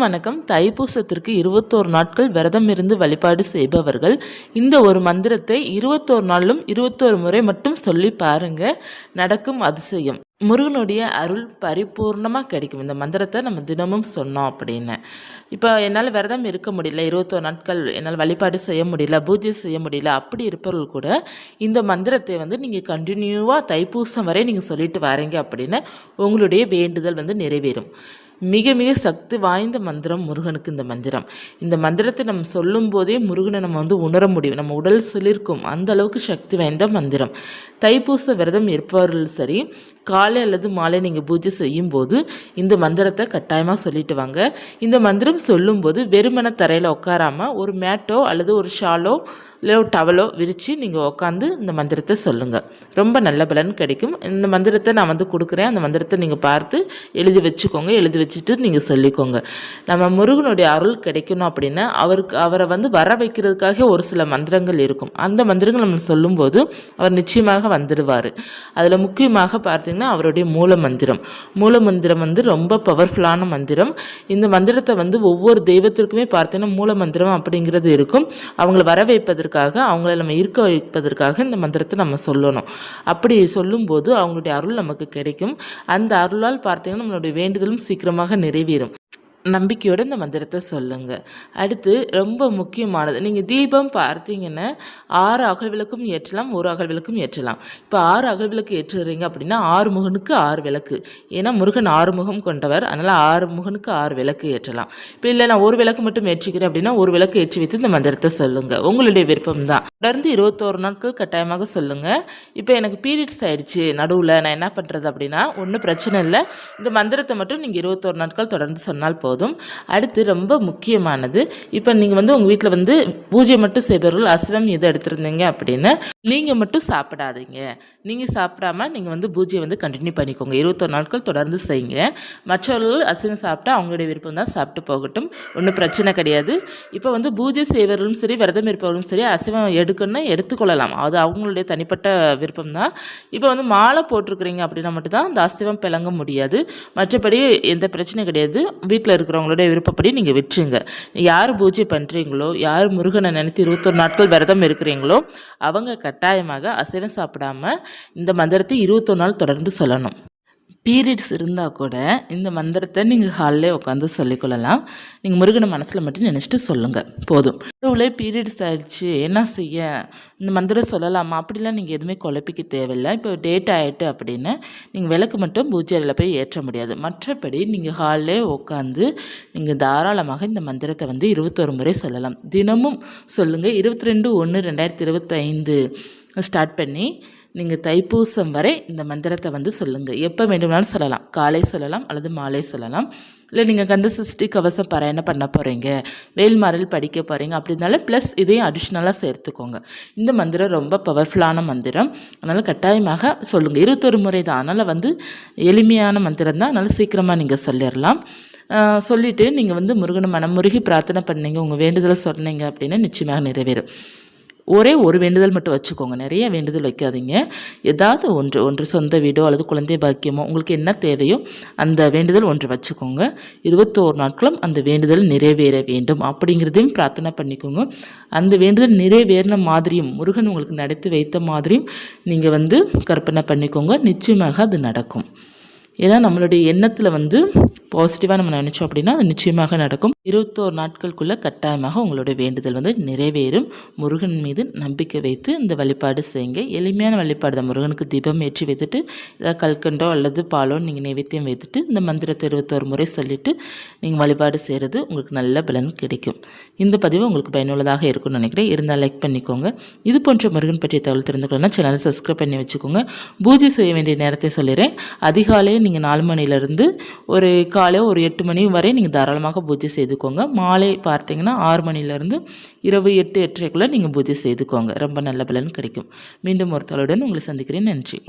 அனைவருக்கும் வணக்கம். தைப்பூசத்திற்கு இருபத்தோரு நாட்கள் விரதம் இருந்து வழிபாடு செய்பவர்கள் இந்த ஒரு மந்திரத்தை இருபத்தோரு நாளும் இருபத்தோரு முறை மட்டும் சொல்லி பாருங்க. நடக்கும் அதிசயம். முருகனுடைய அருள் பரிபூர்ணமாக கிடைக்கும். இந்த மந்திரத்தை நம்ம தினமும் சொன்னோம் அப்படின்னு. இப்போ என்னால் விரதம் இருக்க முடியல இருபத்தோரு நாட்கள் என்னால் வழிபாடு செய்ய முடியல பூஜை செய்ய முடியல அப்படி இருப்பவர்கள் கூட இந்த மந்திரத்தை வந்து நீங்கள் கண்டினியூவாக தைப்பூசம் வரை நீங்கள் சொல்லிட்டு வரீங்க அப்படின்னு உங்களுடைய வேண்டுதல் வந்து நிறைவேறும். மிக மிக சக்தி வாய்ந்த மந்திரம் முருகனுக்கு இந்த மந்திரம். இந்த மந்திரத்தை நம்ம சொல்லும் போதே முருகனை நம்ம வந்து உணர முடியும். நம்ம உடல் சிலிர்க்கும் அந்த அளவுக்கு சக்தி வாய்ந்த மந்திரம். தைப்பூச விரதம் இருப்பவர்கள் சரி காலை அல்லது மாலை நீங்கள் பூஜை செய்யும் போது இந்த மந்திரத்தை கட்டாயமாக சொல்லிட்டு வாங்க. இந்த மந்திரம் சொல்லும்போது வெறுமன தரையில் உட்காராமல் ஒரு மேட்டோ அல்லது ஒரு ஷாலோ இல்லை டவலோ விரித்து நீங்கள் உட்காந்து இந்த மந்திரத்தை சொல்லுங்கள் ரொம்ப நல்ல பலன் கிடைக்கும். இந்த மந்திரத்தை நான் வந்து கொடுக்குறேன். அந்த மந்திரத்தை நீங்கள் பார்த்து எழுதி வச்சுக்கோங்க. எழுதி வச்சுட்டு நீங்கள் சொல்லிக்கோங்க. நம்ம முருகனுடைய அருள் கிடைக்கணும் அப்படின்னா அவருக்கு அவரை வந்து வர வைக்கிறதுக்காக ஒரு சில மந்திரங்கள் இருக்கும். அந்த மந்திரங்கள் நம்ம சொல்லும்போது அவர் நிச்சயமாக வந்துடுவார். அதில் முக்கியமாக பார்த்தீங்கன்னா அவருடைய மூல மந்திரம். மூல மந்திரம் வந்து ரொம்ப பவர்ஃபுல்லான மந்திரம். இந்த மந்திரத்தை வந்து ஒவ்வொரு தெய்வத்திற்குமே பார்த்தீங்கன்னா மூல மந்திரம் அப்படிங்கிறது இருக்கும். அவங்கள வர வைப்பதற்காக அவங்கள நம்ம இருக்க வைப்பதற்காக இந்த மந்திரத்தை நம்ம சொல்லணும். அப்படி சொல்லும்போது அவங்களுடைய அருள் நமக்கு கிடைக்கும். அந்த அருளால் பார்த்தீங்கன்னா நம்மளுடைய வேண்டுதலும் சீக்கிரமாக நிறைவேறும். நம்பிக்கையோடு இந்த மந்திரத்தை சொல்லுங்கள் அடுத்து ரொம்ப முக்கியமானது நீங்கள் தீபம் பார்த்தீங்கன்னா ஆறு அகல் விளக்கும் ஏற்றலாம் ஒரு அகல் விளக்கும் ஏற்றலாம். இப்போ ஆறு அகல் விளக்கு ஏற்றுறீங்க அப்படின்னா ஆறு முகனுக்கு ஆறு விளக்கு. ஏன்னா முருகன் ஆறு முகம் கொண்டவர் அதனால் ஆறு முகனுக்கு ஆறு விளக்கு ஏற்றலாம். இப்போ இல்லை நான் ஒரு விளக்கு மட்டும் ஏற்றிக்கிறேன் அப்படின்னா ஒரு விளக்கு ஏற்றி வைத்து இந்த மந்திரத்தை சொல்லுங்கள் உங்களுடைய விருப்பம் தான். தொடர்ந்து இருபத்தோரு நாட்கள் கட்டாயமாக சொல்லுங்கள் இப்போ எனக்கு பீரியட்ஸ் ஆயிடுச்சு நடுவில் நான் என்ன பண்ணுறது அப்படின்னா ஒன்றும் பிரச்சனை இல்லை. இந்த மந்திரத்தை மட்டும் நீங்கள் இருபத்தோரு நாட்கள் தொடர்ந்து சொன்னால் போதும். அடுத்து ரொம்ப முக்கியமானது இப்போ நீங்கள் வந்து உங்கள் வீட்டில் வந்து பூஜை மட்டும் செய்பவர்கள் அசிவம் எது எடுத்திருந்தீங்க அப்படின்னு நீங்கள் மட்டும் சாப்பிடாதீங்க. நீங்கள் சாப்பிடாம நீங்கள் வந்து பூஜையை வந்து கண்டினியூ பண்ணிக்கோங்க. இருபத்தொரு நாட்கள் தொடர்ந்து செய்யுங்க. மற்றவர்கள் அசிவம் சாப்பிட்டா அவங்களுடைய விருப்பம் தான் சாப்பிட்டு போகட்டும். ஒன்றும் பிரச்சனை கிடையாது. இப்போ வந்து பூஜை செய்வர்களும் சரி விரதம் இருப்பவர்களும் சரி அசிவம் எடுக்கணும்னா எடுத்துக்கொள்ளலாம். அது அவங்களுடைய தனிப்பட்ட விருப்பம் தான். இப்போ வந்து மாலை போட்டிருக்கிறீங்க அப்படின்னா மட்டும்தான் அந்த அசிவம் பிளங்க முடியாது. மற்றபடி எந்த பிரச்சனையும் கிடையாது. வீட்டில் இருக்கிறவங்களுடைய விருப்பப்படி நீங்கள் விட்டுருங்க. யார் பூஜை பண்ணுறீங்களோ யார் முருகனை நினைத்து இருபத்தொரு நாட்கள் விரதம் இருக்கிறீங்களோ அவங்க கட் கட்டாயமாக அசைவம் சாப்பிடாம இந்த மந்திரத்தை இருபத்தொரு நாள் தொடர்ந்து சொல்லணும். பீரியட்ஸ் இருந்தால் கூட இந்த மந்திரத்தை நீங்கள் ஹாலிலே உட்காந்து சொல்லிக்கொள்ளலாம். நீங்கள் முருகனை மனசில் மட்டும் நினச்சிட்டு சொல்லுங்கள் போதும். நடுவில் பீரியட்ஸ் ஆகிடுச்சு என்ன செய்ய? இந்த மந்திரம் சொல்லலாமா? அப்படிலாம் நீங்கள் எதுவுமே குழப்பிக்க தேவையில்லை. இப்போ டேட் ஆகிட்டு அப்படின்னு நீங்கள் விளக்கு மட்டும் பூஜையில் போய் ஏற்ற முடியாது. மற்றபடி நீங்கள் ஹாலிலே உட்காந்து நீங்கள் தாராளமாக இந்த மந்திரத்தை வந்து இருபத்தொரு முறை சொல்லலாம். தினமும் சொல்லுங்கள் இருபத்தி ரெண்டு ஒன்று ரெண்டாயிரத்தி இருபத்தைந்து. ஸ்டார்ட் பண்ணி நீங்கள் தைப்பூசம் வரை இந்த மந்திரத்தை வந்து சொல்லுங்கள் எப்போ வேண்டுமானாலும் சொல்லலாம். காலை சொல்லலாம் அல்லது மாலை சொல்லலாம். இல்லை நீங்கள் கந்த சிருஷ்டி கவசம் பாராயணம் பண்ண போகிறீங்க வேல்மாறல் படிக்க போகிறீங்க அப்படி இருந்தாலும் ப்ளஸ் இதையும் அடிஷ்னலாக சேர்த்துக்கோங்க. இந்த மந்திரம் ரொம்ப பவர்ஃபுல்லான மந்திரம். அதனால் கட்டாயமாக சொல்லுங்கள் இருபத்தொரு முறை தான். அதனால் வந்து எளிமையான மந்திரம் தான். அதனால் சீக்கிரமாக நீங்கள் சொல்லிடலாம். சொல்லிவிட்டு நீங்கள் வந்து முருகனை மனமுருகி பிரார்த்தனை பண்ணீங்க. உங்கள் வேண்டுதலை சொன்னீங்க அப்படின்னா நிச்சயமாக நிறைவேறும். ஒரே ஒரு வேண்டுதல் மட்டும் வச்சுக்கோங்க. நிறைய வேண்டுதல் வைக்காதீங்க. ஏதாவது ஒன்று ஒன்று சொந்த வீடோ அல்லது குழந்தை பாக்கியமோ உங்களுக்கு என்ன தேவையோ அந்த வேண்டுதல் ஒன்று வச்சுக்கோங்க. இருபத்தோரு நாட்களும் அந்த வேண்டுதல் நிறைவேற வேண்டும். அப்படிங்கிறதையும் பிரார்த்தனை பண்ணிக்கோங்க. அந்த வேண்டுதல் நிறைவேறின மாதிரியும் முருகன் உங்களுக்கு நடத்தி வைத்த மாதிரியும் நீங்கள் வந்து கற்பனை பண்ணிக்கோங்க. நிச்சயமாக அது நடக்கும். ஏன்னா நம்மளுடைய எண்ணத்தில் வந்து பாசிட்டிவாக நம்ம நினச்சோம் அப்படின்னா அது நிச்சயமாக நடக்கும். இருபத்தோரு நாட்களுக்குள்ளே கட்டாயமாக உங்களுடைய வேண்டுதல் வந்து நிறைவேறும். முருகன் மீது நம்பிக்கை வைத்து இந்த வழிபாடு செய்யுங்க. எளிமையான வழிபாடு தான். முருகனுக்கு தீபம் ஏற்றி வைத்துட்டு ஏதாவது கல்கண்டோ அல்லது பாலோ நீங்கள் நைவேத்தியம் வைத்துட்டு இந்த மந்திரத்தை இருபத்தோரு முறை சொல்லிவிட்டு நீங்கள் வழிபாடு செய்கிறது உங்களுக்கு நல்ல பலன் கிடைக்கும். இந்த பதிவு உங்களுக்கு பயனுள்ளதாக இருக்கும்னு நினைக்கிறேன். இருந்தால் லைக் பண்ணிக்கோங்க. இது போன்ற முருகன் பற்றிய தகவல் தெரிந்துக்கணும்னா சேனலை சப்ஸ்கிரைப் பண்ணி வச்சுக்கோங்க. பூஜை செய்ய வேண்டிய நேரத்தை சொல்லிடுறேன். அதிகாலையே நீங்கள் நாலு மணிலேருந்து ஒரு காலை ஒரு எட்டு மணி வரை நீங்கள் தாராளமாக பூஜை செய்துக்கோங்க. மாலை பார்த்தீங்கன்னா ஆறு மணிலேருந்து இரவு எட்டு எட்டரைக்குள்ளே நீங்கள் பூஜை செய்துக்கோங்க. ரொம்ப நல்ல பலன் கிடைக்கும். மீண்டும் ஒருத்தருடன் உங்களை சந்திக்கிறேன். நன்றி.